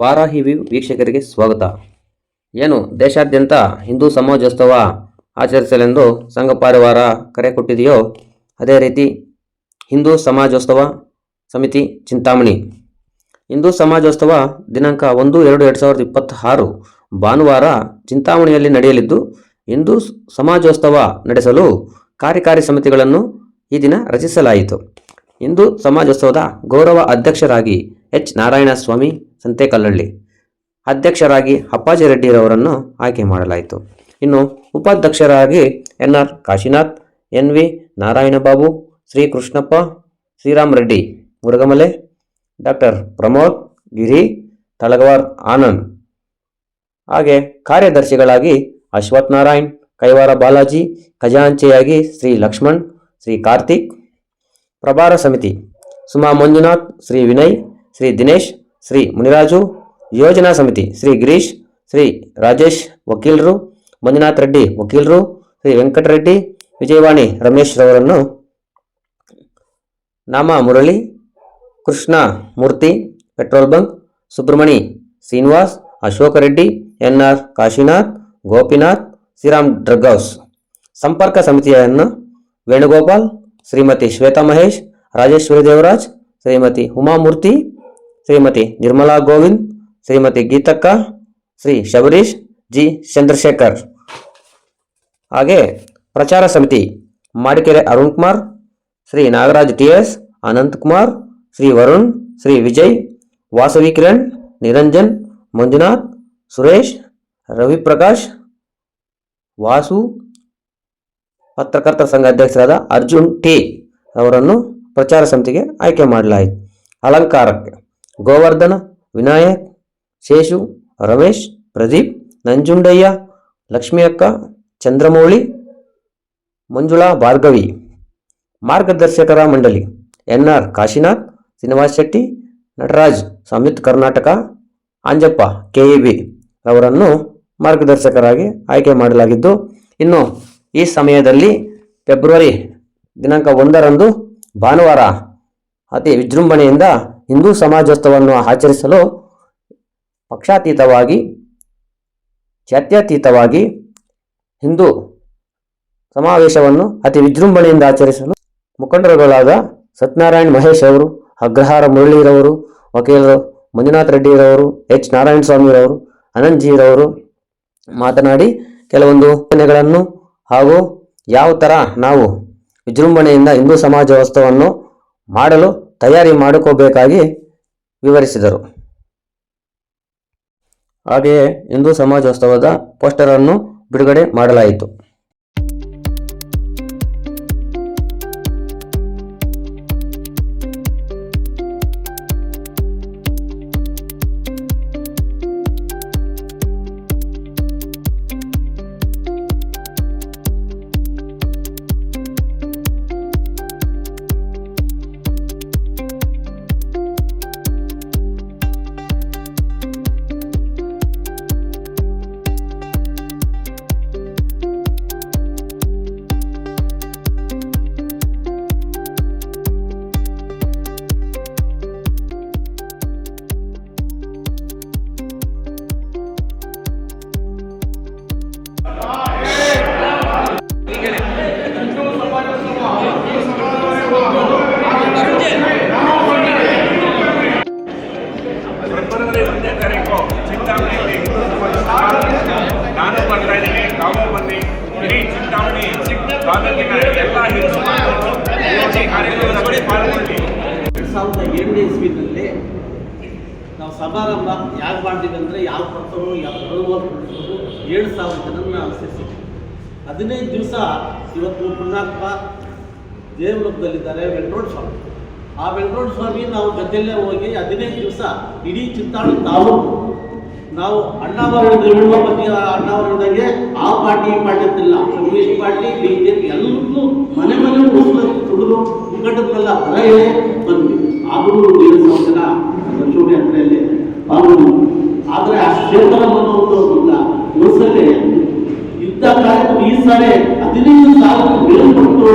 ವಾರಾಹಿ ವೀಕ್ಷಕರಿಗೆ ಸ್ವಾಗತ. ಏನು ದೇಶಾದ್ಯಂತ ಹಿಂದೂ ಸಮಾಜೋತ್ಸವ ಆಚರಿಸಲೆಂದು ಸಂಘ ಪರಿವಾರ ಕರೆ ಕೊಟ್ಟಿದೆಯೋ, ಅದೇ ರೀತಿ ಹಿಂದೂ ಸಮಾಜೋತ್ಸವ ಸಮಿತಿ ಚಿಂತಾಮಣಿ. ಹಿಂದೂ ಸಮಾಜೋತ್ಸವ ದಿನಾಂಕ ಒಂದು ಎರಡು ಎರಡು ಸಾವಿರದ ಇಪ್ಪತ್ತಾರು ಭಾನುವಾರ ಚಿಂತಾಮಣಿಯಲ್ಲಿ ನಡೆಯಲಿದ್ದು, ಹಿಂದೂ ಸಮಾಜೋತ್ಸವ ನಡೆಸಲು ಕಾರ್ಯಕಾರಿ ಸಮಿತಿಗಳನ್ನು ಈ ದಿನ ರಚಿಸಲಾಯಿತು. ಹಿಂದೂ ಸಮಾಜೋತ್ಸವದ ಗೌರವ ಅಧ್ಯಕ್ಷರಾಗಿ ಎಚ್ ನಾರಾಯಣಸ್ವಾಮಿ ಸಂತೆಕಲ್ಲಳ್ಳಿ ಅಧ್ಯಕ್ಷರಾಗಿ ಅಪ್ಪಾಜಿ ರೆಡ್ಡಿರವರನ್ನು ಆಯ್ಕೆ ಮಾಡಲಾಯಿತು. ಇನ್ನು ಉಪಾಧ್ಯಕ್ಷರಾಗಿ N R Kashinath N V Narayanababu Shri Krishnappa Shriram Reddy, Murugamale, doctor Pramod, Giri, Talagavar Anand. ಹಾಗೆ ಕಾರ್ಯದರ್ಶಿಗಳಾಗಿ ಅಶ್ವಥ್ ನಾರಾಯಣ್, ಕೈವಾರ ಬಾಲಾಜಿ, ಖಜಾಂಚೆಯಾಗಿ ಶ್ರೀ ಲಕ್ಷ್ಮಣ್, ಶ್ರೀ ಕಾರ್ತಿಕ್, ಪ್ರಭಾರ ಸಮಿತಿ, ಸುಮಾ ಮಂಜುನಾಥ್, ಶ್ರೀ ವಿನಯ್, ಶ್ರೀ ದಿನೇಶ್ ಶ್ರೀ ಮುನಿರಾಜು ಯೋಜನಾ ಸಮಿತಿ, ಶ್ರೀ ಗಿರೀಶ್, ಶ್ರೀ ರಾಜೇಶ್ ವಕೀಲರು, ಮಂಜುನಾಥ್ ರೆಡ್ಡಿ ವಕೀಲರು, ಶ್ರೀ ವೆಂಕಟರೆಡ್ಡಿ ವಿಜಯವಾಣಿ ರಮೇಶ್ ರವರನ್ನು ನಾಮ Murali, Krishna Murthy, petrol bunk, Subramani Srinivas, Ashoka Reddy N R Kashinath, Gopinath, Sriram drug house. ಸಂಪರ್ಕ ಸಮಿತಿಯನ್ನು ವೇಣುಗೋಪಾಲ್, ಶ್ರೀಮತಿ ಶ್ವೇತಾ ಮಹೇಶ್, ರಾಜೇಶ್ವರಿ ದೇವರಾಜ್, ಶ್ರೀಮತಿ ಉಮಾಮೂರ್ತಿ ಶ್ರೀಮತಿ ನಿರ್ಮಲಾ ಗೋವಿಂದ್, ಶ್ರೀಮತಿ ಗೀತಕ್ಕ, ಶ್ರೀ ಶಬರೀಶ್, ಜಿ. ಚಂದ್ರಶೇಖರ್. ಹಾಗೆ ಪ್ರಚಾರ ಸಮಿತಿ ಮಾಡಿಕೆರೆ ಅರುಣ್ ಕುಮಾರ್, ಶ್ರೀ ನಾಗರಾಜ್ ಟಿ ಎಸ್ ಅನಂತ್ ಕುಮಾರ್, ಶ್ರೀ ವರುಣ್, ಶ್ರೀ ವಿಜಯ್, ವಾಸವಿ ಕಿರಣ್, ನಿರಂಜನ್, ಮಂಜುನಾಥ್, ಸುರೇಶ್, ರವಿಪ್ರಕಾಶ್, ವಾಸು, ಪತ್ರಕರ್ತರ ಸಂಘ ಅಧ್ಯಕ್ಷರಾದ ಅರ್ಜುನ್ ಟಿ. ಅವರನ್ನು ಪ್ರಚಾರ ಸಮಿತಿಗೆ ಆಯ್ಕೆ ಮಾಡಲಾಯಿತು. ಅಲಂಕಾರಕ್ಕೆ. ಗೋವರ್ಧನ, ವಿನಾಯಕ್, ಶೇಷು, ರಮೇಶ್, ಪ್ರದೀಪ್, ನಂಜುಂಡಯ್ಯ ಲಕ್ಷ್ಮಿ ಅಕ್ಕ ಚಂದ್ರಮೌಳಿ, ಮಂಜುಳಾ ಭಾರ್ಗವಿ. ಮಾರ್ಗದರ್ಶಕರ ಮಂಡಳಿ N R Kashinath, Srinivas Shetty, Nataraj Samyukta Karnataka, Anjappa K Anjappa B ಅವರನ್ನು ಮಾರ್ಗದರ್ಶಕರಾಗಿ ಆಯ್ಕೆ ಮಾಡಲಾಗಿದ್ದು, ಇನ್ನು ಈ ಸಮಯದಲ್ಲಿ ಫೆಬ್ರವರಿ ದಿನಾಂಕ ಒಂದರಂದು ಭಾನುವಾರ ಅತಿ ವಿಜೃಂಭಣೆಯಿಂದ ಹಿಂದೂ ಸಮಾಜೋತ್ಸವವನ್ನು ಆಚರಿಸಲು ಪಕ್ಷಾತೀತವಾಗಿ ಜಾತ್ಯತೀತವಾಗಿ ಹಿಂದೂ ಸಮಾವೇಶವನ್ನು ಅತಿ ವಿಜೃಂಭಣೆಯಿಂದ ಆಚರಿಸಲು ಮುಖಂಡರುಗಳಾದ ಸತ್ಯನಾರಾಯಣ್ ಮಹೇಶ್ ಅವರು, ಅಗ್ರಹಾರ ಮುರಳಿರವರು, ವಕೀಲರು ಮಂಜುನಾಥ್ ರೆಡ್ಡಿರವರು, ಎಚ್ ನಾರಾಯಣ ಸ್ವಾಮಿರವರು ಅನಂತ್ ಜಿರವರು ಮಾತನಾಡಿ ಕೆಲವೊಂದು ಯೋಜನೆಗಳನ್ನು ಹಾಗೂ ಯಾವ ಥರ ನಾವು ವಿಜೃಂಭಣೆಯಿಂದ ಹಿಂದೂ ಸಮಾಜೋತ್ಸವವನ್ನು ಮಾಡಲು ತಯಾರಿ ಮಾಡಿಕೋಬೇಕಾಗಿ ವಿವರಿಸಿದರು. ಹಾಗೆಯೇ ಹಿಂದೂ ಸಮಾಜೋತ್ಸವದ ಪೋಸ್ಟರನ್ನು ಬಿಡುಗಡೆ ಮಾಡಲಾಯಿತು. ಸಾವಿರದ ಏಳನೇ ಇಸ್ವಿನಲ್ಲಿ ನಾವು ಸಮಾರಂಭ ಯಾಕೆ ಮಾಡ್ತೀವಿ ಅಂದರೆ ಯಾವ ಪತ್ರವನ್ನು ಯಾವ ಬರುವರು ಏಳು ಸಾವಿರ ಜನ ನಾವು ಸೇರಿಸಿದ್ವಿ ಹದಿನೈದು ದಿವಸ ಇವತ್ತು ಪುಣ್ಯಾತ್ಮ ದೇವಲೋಕದಲ್ಲಿದ್ದಾರೆ ವೆಂಕಟೋಣ ಸ್ವಾಮಿ. ಆ ವೆಂಕಟೋಣ ಸ್ವಾಮಿ ನಾವು ಜೊತೆಯಲ್ಲೇ ಹೋಗಿ ಹದಿನೈದು ದಿವಸ ಇಡೀ ಚಿತ್ತಾಳು ತಾಲೂಕು ನಾವು ಅಣ್ಣಾವರಣ ಹೇಳುವ ಬಗ್ಗೆ ಅಣ್ಣಾವರ ಹೇಳಿದಾಗೆ ಆ ಪಾರ್ಟಿ ಈ ಪಾರ್ಟಿ ಅಂತಿಲ್ಲ communist party, B J P ಎಲ್ಲರೂ ಮನೆ ಮನೆ ಉಳಿಸ್ಬೇಕು ತುಳಿದು ಮುಖಂಡರನ್ನೆಲ್ಲ ಬಂದ್ವಿ. ಆದರೂ ಏಳು ಸಾವಿರ ಜನ ಲಕ್ಷ್ಮಿ ಯಾತ್ರೆಯಲ್ಲಿ ಪಾಲ್ಗೊಂಡು ಆದರೆ ಆ ಕ್ಷೇತ್ರವನ್ನು ಇಲ್ಲ ಒಂದ್ಸಲಿ ಇಂಥ ಕಾರ್ಯಕ್ರಮ ಈ ಸಾರಿ ಹದಿನೈದು ಸಾವಿರ ಮೇಲ್ಪಟ್ಟು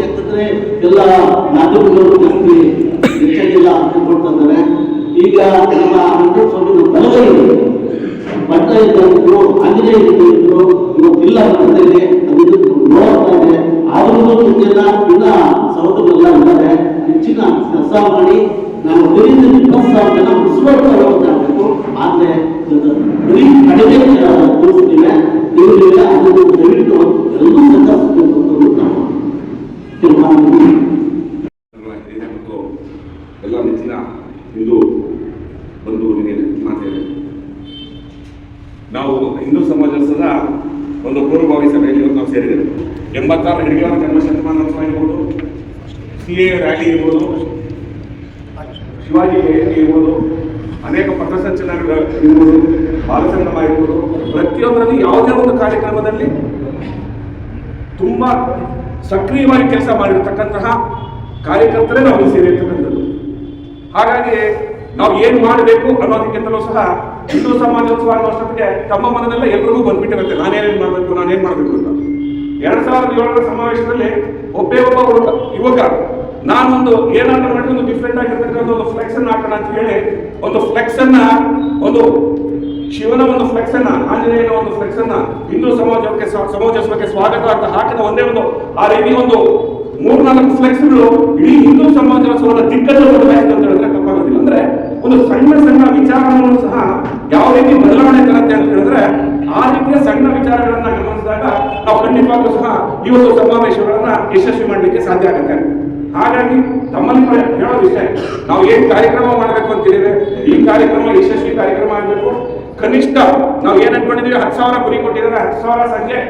ಯಾಕಂದ್ರೆ ಎಲ್ಲ ನಾಗರಿಕರು ಜಾಸ್ತಿ ಹೆಚ್ಚಾಗಿಲ್ಲ ಅಂತ ಕೊಡ್ತಾ ಇದ್ದಾರೆ. ಈಗ ನಮ್ಮ ವೆಂಕಟ ಸ್ವಾಮಿ ಬಲಗೈ ಬಟ್ಟ ಇದ್ದವರು ಆಂಜನೇಯ ಇದ್ದವರು ಇವತ್ತಿಲ್ಲ ಅಂತಂದ್ರೆ ಅದು ನೋಡ್ತಾ ಇದೆ. ಆದ್ರೂ ಜನ ಇನ್ನ ಸಹೋದರರೆಲ್ಲ ಇದ್ದಾರೆ ಹೆಚ್ಚಿನ ಕೆಲಸ ಮಾಡಿ ನಾವು ಐದರಿಂದ ಇಪ್ಪತ್ತು ಸಾವಿರ ಜನ ಹೋಗ್ಬೇಕು ಆದ್ರೆ ಬರೀ ಕಡಿಮೆ ತೋರಿಸ್ತೀವಿ ಇವರಿಗೆ ಅದನ್ನು ದಯವಿಟ್ಟು ಎಲ್ಲರೂ ಸಂಕಲ್ಪಿಸಬೇಕು ಅಂತ ನಾವು ಎಲ್ಲ ನೆಚ್ಚಿನ ಹಿಂದೂ ಬಂಧು ನಿಮಗೆ ಮಾತೇವೆ ನಾವು ಹಿಂದೂ ಸಮಾಜದ ಒಂದು ಪೂರ್ವಭಾವಿ ಸಭೆಯಲ್ಲಿ ಇವತ್ತು ನಾವು ಸೇರಿದ್ದೇವೆ. ಎಂಬತ್ತಾರು ಹಿರಿಯರ ಜನ್ಮ ಶತಮಾನೋತ್ಸವ ಇರ್ಬೋದು ಸಿ ಎ ರ್ಯಾಲಿ ಇರ್ಬೋದು, ಶಿವಾಜಿ ಜಯಂತಿ ಇರ್ಬೋದು, ಅನೇಕ ಪಥಸಂಚಲನಗಳು ಇರ್ಬೋದು ಬಾಲಸಂಗಮ ಇರ್ಬೋದು, ಪ್ರತಿಯೊಂದರಲ್ಲಿ ಯಾವುದೇ ಒಂದು ಕಾರ್ಯಕ್ರಮದಲ್ಲಿ ತುಂಬ ಸಕ್ರಿಯವಾಗಿ ಕೆಲಸ ಮಾಡಿರ್ತಕ್ಕಂತಹ ಕಾರ್ಯಕರ್ತರೇ ನಾವು ಸೇರಿರ್ತಕ್ಕಂಥದ್ದು. ಹಾಗಾಗಿ ನಾವು ಏನು ಮಾಡಬೇಕು ಅನ್ನೋದಕ್ಕಿಂತಲೂ ಸಹ ಹಿಂದೂ ಸಮಾಜೋತ್ಸವ ಅನ್ನೋಷ್ಟೊತ್ತಿಗೆ ತಮ್ಮ ಮನದಲ್ಲೇ ಎಲ್ರಿಗೂ ಬಂದ್ಬಿಟ್ಟಿರುತ್ತೆ. ನಾನೇನೇನು ಮಾಡಬೇಕು, ನಾನೇನು ಮಾಡಬೇಕು ಅಂತ. ಎರಡ್ ಸಾವಿರದ ಏಳರ ಸಮಾವೇಶದಲ್ಲಿ ಒಬ್ಬೇ ಒಬ್ಬ ಯುವಕ, ನಾನೊಂದು ಏನಾದ್ರೂ ಮಾಡಿ ಒಂದು ಡಿಫ್ರೆಂಟ್ ಆಗಿರ್ತಕ್ಕಂಥ ಒಂದು ಫ್ಲೆಕ್ಸ್ ಅನ್ನ ಹಾಕೋಣ ಅಂತ ಹೇಳಿ, ಒಂದು ಫ್ಲೆಕ್ಸ್ ಅನ್ನ ಒಂದು ಶಿವನ ಒಂದು ಫ್ಲೆಕ್ಸ್ ಅನ್ನ ಆಂಜನೇಯನ ಒಂದು ಫ್ಲೆಕ್ಸ್ ಅನ್ನ ಹಿಂದೂ ಸಮಾಜಕ್ಕೆ ಸಮಾಜಕ್ಕೆ ಸ್ವಾಗತ ಅಂತ ಹಾಕಿದ ಒಂದೇ ಒಂದು, ಆ ರೀತಿ ಒಂದು ಮೂರ್ನಾಲ್ಕು ಫ್ಲೆಕ್ಸ್ಗಳು ಇಡೀ ಹಿಂದೂ ಸಮಾಜ ದಿಕ್ಕನ್ನು ಬದಲಾಯಿಸಿದೆ ಅಂತ ಹೇಳಿದ್ರೆ ತಪ್ಪಾಗೋದಿಲ್ಲ. ಅಂದ್ರೆ ಒಂದು ಸಣ್ಣ ಸಣ್ಣ ವಿಚಾರಗಳನ್ನು ಸಹ ಯಾವ ರೀತಿ ಬದಲಾವಣೆ ತರುತ್ತೆ ಅಂತ ಹೇಳಿದ್ರೆ ಆ ರೀತಿಯ ಸಣ್ಣ ವಿಚಾರಗಳನ್ನ ಗಮನಿಸಿದಾಗ ನಾವು ಖಂಡಿತವಾಗ್ಲೂ ಸಹ ಈ ಒಂದು ಸಮಾವೇಶಗಳನ್ನ ಯಶಸ್ವಿ ಮಾಡಲಿಕ್ಕೆ ಸಾಧ್ಯ ಆಗುತ್ತೆ. ಹಾಗಾಗಿ ತಮ್ಮಲ್ಲಿ ಹೇಳೋ ಹೇಳೋದು ಇಷ್ಟೇ ನಾವು ಏನ್ ಕಾರ್ಯಕ್ರಮ ಮಾಡಬೇಕು ಹೇಳಿದ್ರೆ, ಈ ಕಾರ್ಯಕ್ರಮ ಯಶಸ್ವಿ ಕಾರ್ಯಕ್ರಮ ಆಗಬೇಕು. ಕನಿಷ್ಠ ನಾವು ಏನ್ ಅನ್ಕೊಂಡಿದೀವಿ, ಹತ್ತು ಸಾವಿರ ಗುರಿ ಕೊಟ್ಟಿದ್ರೆ ಹತ್ತು ಸಾವಿರ ಸಂಖ್ಯೆ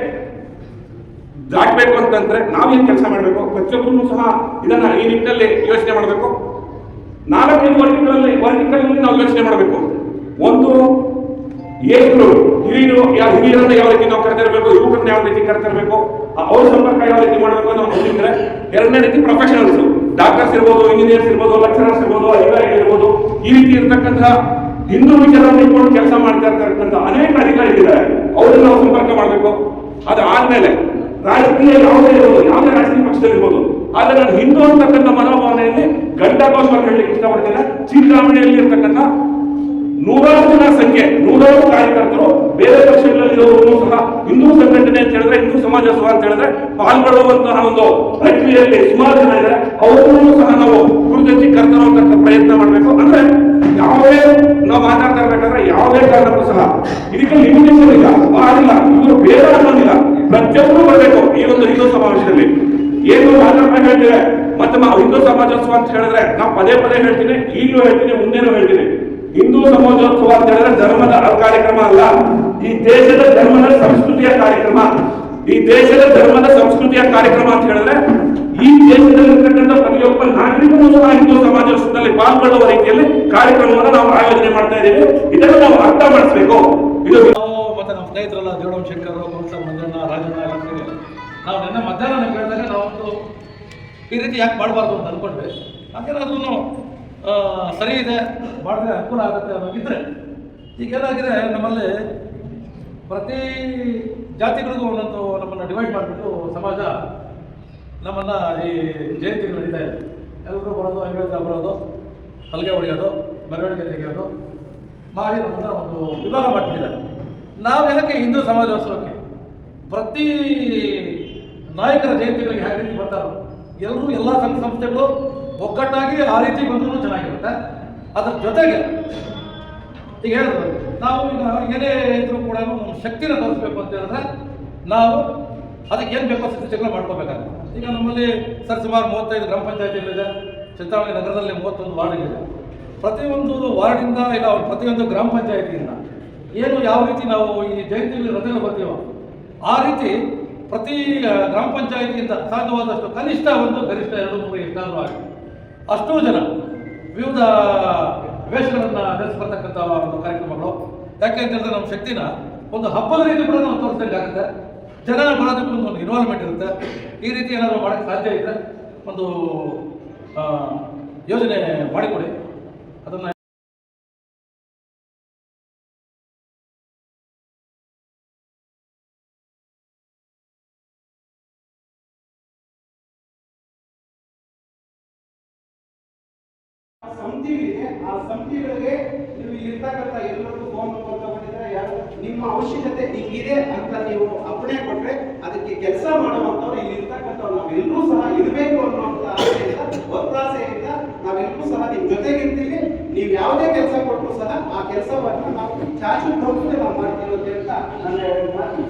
ದಾಟಬೇಕು ಅಂತಂದ್ರೆ ನಾವೇನ್ ಕೆಲಸ ಮಾಡಬೇಕು? ಪ್ರತಿಯೊಬ್ಬರು ಸಹ ಇದನ್ನ ಈ ನಿಟ್ಟಿನಲ್ಲಿ ಯೋಚನೆ ಮಾಡಬೇಕು. ನಾಲ್ಕೈದು ವರ್ಗಗಳಲ್ಲಿ ವರ್ಗಗಳಲ್ಲಿ ನಾವು ಯೋಚನೆ ಮಾಡಬೇಕು. ಒಂದು ಏಜ್ಗಳು ಹಿರಿಯರು ಯಾವ ಹಿರಿಯರನ್ನ ಯಾವ ರೀತಿ ನಾವು ಕರೆದಿರಬೇಕು, ಯುವಕರನ್ನ ಯಾವ ರೀತಿ ಕರೆತಿರ್ಬೇಕು ಅವ್ರ ಸಂಪರ್ಕ ಯಾವ ರೀತಿ ಮಾಡಬೇಕು ನಾವು ನೋಡಿದ್ರೆ ಎರಡನೇ ರೀತಿ ಪ್ರೊಫೆಷನಲ್ಸ್ ಡಾಕ್ಟರ್ಸ್ ಇರ್ಬೋದು ಇಂಜಿನಿಯರ್ಸ್ ಇರ್ಬೋದು ಲೆಕ್ಚರರ್ಸ್ ಇರ್ಬೋದು, ಅಧಿಕಾರಿಗಳು ಇರ್ಬೋದು, ಈ ರೀತಿ ಇರ್ತಕ್ಕಂತಹ ಹಿಂದೂ ವಿಚಾರವನ್ನು ಇಟ್ಕೊಂಡು ಕೆಲಸ ಮಾಡ್ತಾ ಇರ್ತಕ್ಕಂಥ ಅನೇಕ ಅಧಿಕಾರಿಗಳಿದ್ದಾರೆ. ಅವ್ರನ್ನ ನಾವು ಸಂಪರ್ಕ ಮಾಡಬೇಕು. ಅದಾದ್ಮೇಲೆ ರಾಜಕೀಯ ಯಾವುದೇ ಇರ್ಬೋದು, ಯಾವುದೇ ರಾಜಕೀಯ ಪಕ್ಷದಲ್ಲಿ ಇರ್ಬೋದು, ಆದ್ರೆ ನಾನು ಹಿಂದೂ ಅಂತಕ್ಕಂಥ ಮನೋಭಾವನೆಯಲ್ಲಿ ಗಂಟಾಗೋಸ್ಕರ ಹೇಳಲಿಕ್ಕೆ ಇಷ್ಟಪಡ್ತೇನೆ. ಚಿಂತಾಮಣಿಯಲ್ಲಿ ಇರ್ತಕ್ಕಂಥ ನೂರಾರು ಜನ ಸಂಖ್ಯೆ, ನೂರಾರು ಕಾರ್ಯಕರ್ತರು ಬೇರೆ ಪಕ್ಷಗಳಲ್ಲಿ ಇರೋರು ಸಹ ಹಿಂದೂ ಸಂಘಟನೆ ಅಂತ ಹೇಳಿದ್ರೆ, ಹಿಂದೂ ಸಮಾಜೋತ್ಸವ ಅಂತ ಹೇಳಿದ್ರೆ ಪಾಲ್ಗೊಳ್ಳುವಂತಹ ಒಂದು ಪ್ರಕ್ರಿಯೆಯಲ್ಲಿ ಸುಮಾರು ಜನ ಇದೆ ಅವರನ್ನು ಸಹ ನಾವು ಗುರುತಿಸಿ ಕರ್ತರುವಂತ ಪ್ರಯತ್ನ ಮಾಡಬೇಕು. ಅಂದ್ರೆ ಯಾವುದೇ ನಾವು ಮಾತಾಡ್ತಾ ಇರ್ಬೇಕಾದ್ರೆ ಯಾವುದೇ ಕಾರಣಕ್ಕೂ ಸಹ ಇದಕ್ಕೆ ಲಿಮಿಟೇಷನ್ ಇಲ್ಲ. ಬಾರಿಲ್ಲ ಇವರು ಬೇರೆ ಅನ್ನೋದಿಲ್ಲ ಪ್ರತಿಯೊಬ್ಬರು ಬರಬೇಕು ಈ ಒಂದು ಹಿಂದೂ ಸಮಾವೇಶದಲ್ಲಿ. ಏನು ಮಾತಾಡ್ತಾ ಹೇಳ್ತೇವೆ? ಮತ್ತೆ ಹಿಂದೂ ಸಮಾಜೋತ್ಸವ ಅಂತ ಹೇಳಿದ್ರೆ ನಾವು ಪದೇ ಪದೇ ಹೇಳ್ತೀನಿ. ಈಗಲೂ ಹೇಳ್ತೀನಿ, ಮುಂದೇನೂ ಹೇಳ್ತೀನಿ. ಹಿಂದೂ ಸಮಾಜೋತ್ಸವ ಅಂತ ಹೇಳಿದ್ರೆ ಧರ್ಮದ ಕಾರ್ಯಕ್ರಮ ಅಲ್ಲ. ಈ ದೇಶದ ಧರ್ಮದ ಸಂಸ್ಕೃತಿಯ ಕಾರ್ಯಕ್ರಮ. ಈ ದೇಶದ ಧರ್ಮದ ಸಂಸ್ಕೃತಿಯ ಕಾರ್ಯಕ್ರಮ ಅಂತ ಹೇಳಿದ್ರೆ ಈ ದೇಶದಲ್ಲಿರ್ತಕ್ಕಂಥ ಪ್ರತಿಯೊಬ್ಬ ನಾಗರಿಕನೂ ಸಹ ಹಿಂದೂ ಸಮಾಜೋತ್ಸವದಲ್ಲಿ ಪಾಲ್ಗೊಳ್ಳುವ ರೀತಿಯಲ್ಲಿ ಕಾರ್ಯಕ್ರಮವನ್ನು ನಾವು ಆಯೋಜನೆ ಮಾಡ್ತಾ ಇದ್ದೀವಿ. ಇದನ್ನು ನಾವು ಅರ್ಥ ಮಾಡಿಸ್ಬೇಕು. ಇದು ಮತ್ತೆ ನಮ್ಮ ಸ್ನೇಹಿತರಲ್ಲ ದೇವರಾಮ್ ಶಂಕರ್ ಮಂಜಣ್ಣ ರಾಜಣ್ಣ ನಾವು ನಿನ್ನೆ ಮಧ್ಯಾಹ್ನ ಕೇಳಿದಾಗ ನಾವೊಂದು ಈ ರೀತಿ ಯಾಕೆ ಮಾಡಬಾರ್ದು ಅಂತ ಅನ್ಕೊಂಡ್ವಿ. ಹಾಗೇನಾದ್ರೂ ಸರಿ ಇದೆ. ಮಾಡಿದ್ರೆ ಅನುಕೂಲ ಆಗುತ್ತೆ ಅನ್ನೋಗಿದ್ರೆ ಈಗ ಏನಾಗಿದೆ, ನಮ್ಮಲ್ಲಿ ಪ್ರತಿ ಜಾತಿಗಳಿಗೂ ಒಂದೊಂದು ನಮ್ಮನ್ನು ಡಿವೈಡ್ ಮಾಡಿಬಿಟ್ಟು ಸಮಾಜ ನಮ್ಮನ್ನು ಈ ಜಯಂತಿಗಳು ನಡೀತಾ ಇದೆ. ಎಲ್ಲರೂ ಬರೋದು ಅಂಬೇಡ್ಕರ್ ಬರೋದು, ಹಲ್ಗೆ ಹೊಡೆಯೋದು, ಮೆರವಣಿಗೆ ತೆಗೆಯೋದು ಮಾಡಿ ನಮ್ಮನ್ನು ಒಂದು ವಿಭಾಗ ಮಾಡ್ತಿದ್ದಾರೆ. ನಾವು ಏನಕ್ಕೆ ಹಿಂದೂ ಸಮಾಜೋತ್ಸವಕ್ಕೆ ಪ್ರತಿ ನಾಯಕರ ಜಯಂತಿಗಳಿಗೆ ಹೇಗೆ ರೀತಿ ಬರ್ತಾರೋ ಎಲ್ಲರೂ ಎಲ್ಲ ಸಂಘ ಸಂಸ್ಥೆಗಳು ಒಗ್ಗಟ್ಟಾಗಿ ಆ ರೀತಿ ಬಂದ್ರೂ ಚೆನ್ನಾಗಿರುತ್ತೆ. ಅದ್ರ ಜೊತೆಗೆ ಈಗ ಹೇಳಿದ್ರು, ನಾವು ಈಗ ಏನೇ ಇದ್ರೂ ಕೂಡ ನಮ್ಮ ಶಕ್ತಿನ ತೋರಿಸ್ಬೇಕು ಅಂತ ಹೇಳಿದ್ರೆ ನಾವು ಅದಕ್ಕೆ ಏನು ಬೇಕೋ ಸಿದ್ಧತೆಗಳು ಮಾಡ್ಕೋಬೇಕಾಗುತ್ತೆ ಈಗ ನಮ್ಮಲ್ಲಿ ಸರ್ ಸುಮಾರು ಮೂವತ್ತೈದು ಗ್ರಾಮ ಪಂಚಾಯತಿಗಳಿದೆ, ಚಿಂತಾಮಣಿ ನಗರದಲ್ಲಿ ಮೂವತ್ತೊಂದು ವಾರ್ಡ್ಗಳಿದೆ. ಪ್ರತಿಯೊಂದು ವಾರ್ಡಿಂದ ಇಲ್ಲ, ಪ್ರತಿಯೊಂದು ಗ್ರಾಮ ಪಂಚಾಯತಿಯಿಂದ ಏನು ಯಾವ ರೀತಿ ನಾವು ಈ ಜಯಂತಿಯಲ್ಲಿ ರಜೆ ಬರ್ತೀವೋ, ಆ ರೀತಿ ಪ್ರತಿ ಗ್ರಾಮ ಪಂಚಾಯತಿಯಿಂದ ಸಾಧ್ಯವಾದಷ್ಟು ಕನಿಷ್ಠ ಒಂದು ಗರಿಷ್ಠ ಎರಡು ಮೂರು ಎಷ್ಟಾದರೂ ಆಗಿ ಅಷ್ಟೂ ಜನ ವಿವಿಧ ವೇಷಗಳನ್ನು ನಡೆಸ್ಬರ್ತಕ್ಕಂಥ ಒಂದು ಕಾರ್ಯಕ್ರಮಗಳು. ಯಾಕೆ ಅಂತ ಹೇಳಿದ್ರೆ ನಮ್ಮ ಶಕ್ತಿನ ಒಂದು ಹಬ್ಬದ ರೀತಿ ಕೂಡ ನಾವು ತೋರಿಸ್ದಂಗೆ ಆಗುತ್ತೆ. ಜನ ಬರೋದಕ್ಕೂ ಒಂದು ಇನ್ವಾಲ್ವ್ಮೆಂಟ್ ಇರುತ್ತೆ. ಈ ರೀತಿ ಏನಾದರೂ ಮಾಡೋಕ್ಕೆ ಸಾಧ್ಯ ಇದ್ದರೆ ಒಂದು ಯೋಜನೆ ಮಾಡಿಕೊಡಿ. ಅದನ್ನು ಸಮಿತಿಗಳಿದೆ ಆ ಸಮಿತಿಗಳಿಗೆ ನೀವು ಇರ್ತಕ್ಕಂಥ ಎಲ್ಲರಿಗೂ ಫೋನ್ ನಂಬರ್ ತಗೊಂಡಿದ್ರೆ ಯಾರು ನಿಮ್ಮ ಅವಶ್ಯಕತೆ ಹಿಂಗಿದೆ ಅಂತ ನೀವು ಅಪ್ಪಣೆ ಕೊಟ್ರೆ ಅದಕ್ಕೆ ಕೆಲಸ ಮಾಡುವಂಥವ್ರು ಇಲ್ಲಿ ಇರ್ತಕ್ಕಂಥವ್ರು. ನಾವೆಲ್ಲರೂ ಸಹ ಇರಬೇಕು ಅನ್ನುವಂಥ ಆಸೆಯಿಂದ, ಒತ್ತಾಸೆಯಿಂದ ನಾವೆಲ್ಲರೂ ಸಹ ನಿಮ್ಮ ಜೊತೆಗಿರ್ತೀವಿ ನೀವು ಯಾವುದೇ ಕೆಲಸ ಕೊಟ್ಟರು ಸಹ ಆ ಕೆಲಸವನ್ನು ನಾವು ಚಾಚು ತಪ್ಪದೆ ನಾವು ಮಾಡ್ತೀವಿ ಅಂತ ನನ್ನ ಮಾತು.